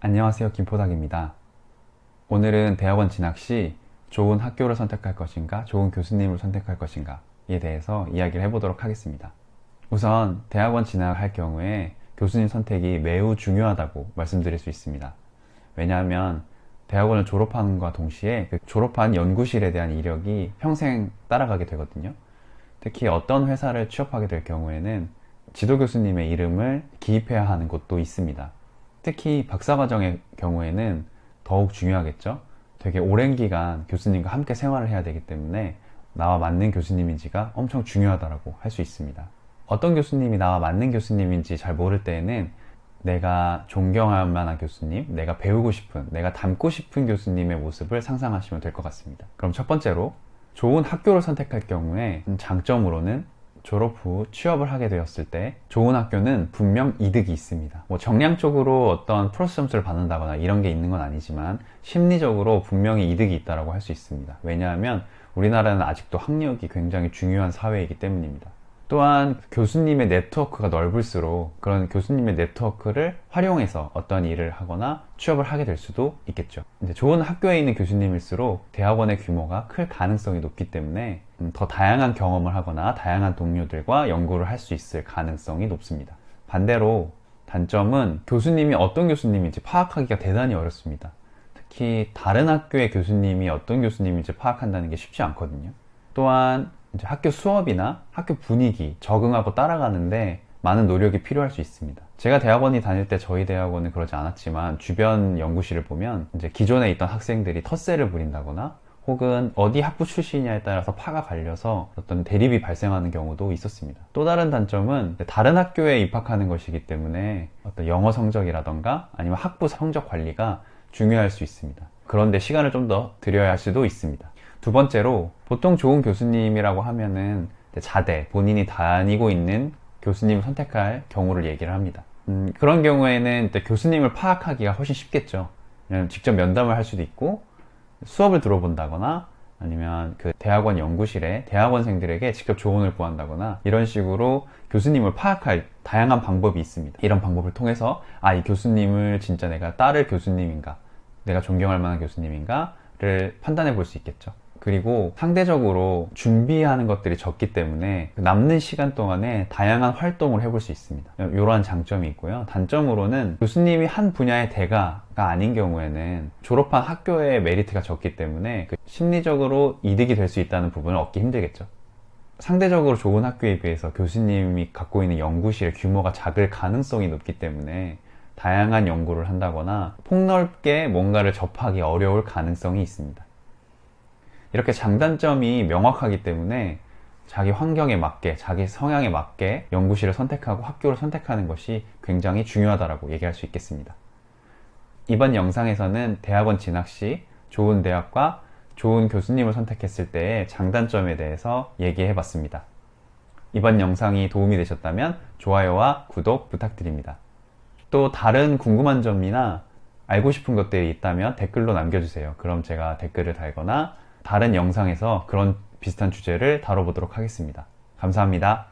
안녕하세요. 김포닥입니다. 오늘은 대학원 진학 시 좋은 학교를 선택할 것인가, 좋은 교수님을 선택할 것인가에 대해서 이야기를 해보도록 하겠습니다. 우선 대학원 진학할 경우에 교수님 선택이 매우 중요하다고 말씀드릴 수 있습니다. 왜냐하면 대학원을 졸업하는과 동시에 그 졸업한 연구실에 대한 이력이 평생 따라가게 되거든요. 특히 어떤 회사를 취업하게 될 경우에는 지도 교수님의 이름을 기입해야 하는 곳도 있습니다. 특히 박사과정의 경우에는 더욱 중요하겠죠. 되게 오랜 기간 교수님과 함께 생활을 해야 되기 때문에 나와 맞는 교수님인지가 엄청 중요하다고 할 수 있습니다. 어떤 교수님이 나와 맞는 교수님인지 잘 모를 때에는 내가 존경할 만한 교수님, 내가 배우고 싶은, 내가 닮고 싶은 교수님의 모습을 상상하시면 될 것 같습니다. 그럼 첫 번째로 좋은 학교를 선택할 경우에 장점으로는 졸업 후 취업을 하게 되었을 때 좋은 학교는 분명 이득이 있습니다. 뭐 정량적으로 어떤 플러스 점수를 받는다거나 이런 게 있는 건 아니지만 심리적으로 분명히 이득이 있다고 할 수 있습니다. 왜냐하면 우리나라는 아직도 학력이 굉장히 중요한 사회이기 때문입니다. 또한 교수님의 네트워크가 넓을수록 그런 교수님의 네트워크를 활용해서 어떤 일을 하거나 취업을 하게 될 수도 있겠죠. 이제 좋은 학교에 있는 교수님일수록 대학원의 규모가 클 가능성이 높기 때문에 음, 더 다양한 경험을 하거나 다양한 동료들과 연구를 할 수 있을 가능성이 높습니다. 반대로 단점은 교수님이 어떤 교수님인지 파악하기가 대단히 어렵습니다. 특히 다른 학교의 교수님이 어떤 교수님인지 파악한다는 게 쉽지 않거든요. 또한 이제 학교 수업이나 학교 분위기 적응하고 따라가는데 많은 노력이 필요할 수 있습니다. 제가 대학원이 다닐 때 저희 대학원은 그러지 않았지만 주변 연구실을 보면 이제 기존에 있던 학생들이 텃세를 부린다거나 혹은 어디 학부 출신이냐에 따라서 파가 갈려서 어떤 대립이 발생하는 경우도 있었습니다. 또 다른 단점은 다른 학교에 입학하는 것이기 때문에 어떤 영어 성적이라던가 아니면 학부 성적 관리가 중요할 수 있습니다. 그런데 시간을 좀 더 들여야 할 수도 있습니다. 두 번째로 보통 좋은 교수님이라고 하면은 자대 본인이 다니고 있는 교수님을 선택할 경우를 얘기를 합니다. 음, 그런 경우에는 교수님을 파악하기가 훨씬 쉽겠죠. 직접 면담을 할 수도 있고 수업을 들어본다거나 아니면 그 대학원 연구실에 대학원생들에게 직접 조언을 구한다거나 이런 식으로 교수님을 파악할 다양한 방법이 있습니다. 이런 방법을 통해서 아, 이 교수님을 진짜 내가 따를 교수님인가, 내가 존경할 만한 교수님인가를 판단해 볼 수 있겠죠. 그리고 상대적으로 준비하는 것들이 적기 때문에 그 남는 시간 동안에 다양한 활동을 해볼 수 있습니다. 이러한 장점이 있고요. 단점으로는 교수님이 한 분야의 대가가 아닌 경우에는 졸업한 학교의 메리트가 적기 때문에 그 심리적으로 이득이 될 수 있다는 부분을 얻기 힘들겠죠. 상대적으로 좋은 학교에 비해서 교수님이 갖고 있는 연구실 규모가 작을 가능성이 높기 때문에 다양한 연구를 한다거나 폭넓게 뭔가를 접하기 어려울 가능성이 있습니다. 이렇게 장단점이 명확하기 때문에 자기 환경에 맞게, 자기 성향에 맞게 연구실을 선택하고 학교를 선택하는 것이 굉장히 중요하다고 얘기할 수 있겠습니다. 이번 영상에서는 대학원 진학 시 좋은 대학과 좋은 교수님을 선택했을 때의 장단점에 대해서 얘기해 봤습니다. 이번 영상이 도움이 되셨다면 좋아요와 구독 부탁드립니다. 또 다른 궁금한 점이나 알고 싶은 것들이 있다면 댓글로 남겨주세요. 그럼 제가 댓글을 달거나 다른 영상에서 그런 비슷한 주제를 다뤄보도록 하겠습니다. 감사합니다.